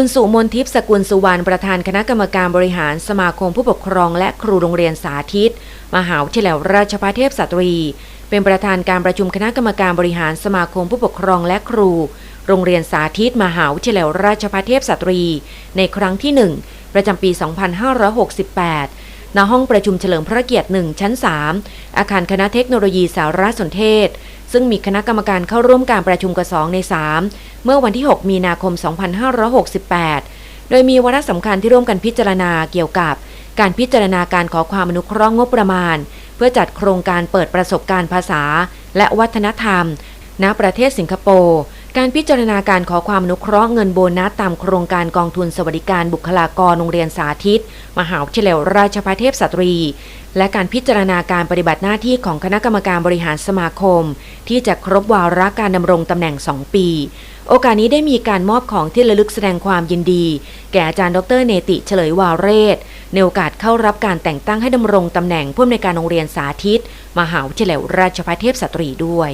คุณสุมนทิพย์สกุลสุวรรณประธานคณะกรรมการบริหารสมาคมผู้ปกครองและครูโรงเรียนสาธิต มหาวิทยาลัยราชภัฏเทพสตรี เป็นประธานการประชุมคณะกรรมการบริหารสมาคมผู้ปกครองและครู โรงเรียนสาธิต มหาวิทยาลัยราชภัฏเทพสตรี ในครั้งที่ 1 ประจำปี 2568 ณห้องประชุมเฉลิมพระเกียรติ 1 ชั้น 3 อาคารคณะเทคโนโลยีสารสนเทศ ซึ่งมีคณะกรรมการเข้าร่วมการประชุมกว่า2ใน 3 เมื่อวันที่ 6 มีนาคม 2568 โดยมีวาระสำคัญที่ร่วมกันพิจารณาเกี่ยวกับ การพิจารณาการขอความอนุเคราะห์งบประมาณ เพื่อจัดโครงการเปิดประสบการณ์ภาษา และวัฒนธรรม ณประเทศสิงคโปร์ การพิจารณาการขอความอนุเคราะห์เงินโบนัสตามโครงการกองทุนสวัสดิการบุคลากรโรงเรียนสาธิต มหาวิทยาลัยราชภัฏเทพสตรี และการพิจารณาการปฏิบัติหน้าที่ของคณะกรรมการบริหารสมาคม ที่จะครบวาระการดำรงตำแหน่ง 2 ปี โอกาสนี้ได้มีการมอบของที่ระลึกแสดงความยินดี แก่อาจารย์ดรเนติเฉลยวาเรศในโอกาสเข้ารับการแต่งตั้งให้ดำรงตำแหน่งผู้อำนวยการโรงเรียนสาธิต มหาวิทยาลัยราชภัฏเทพสตรีด้วย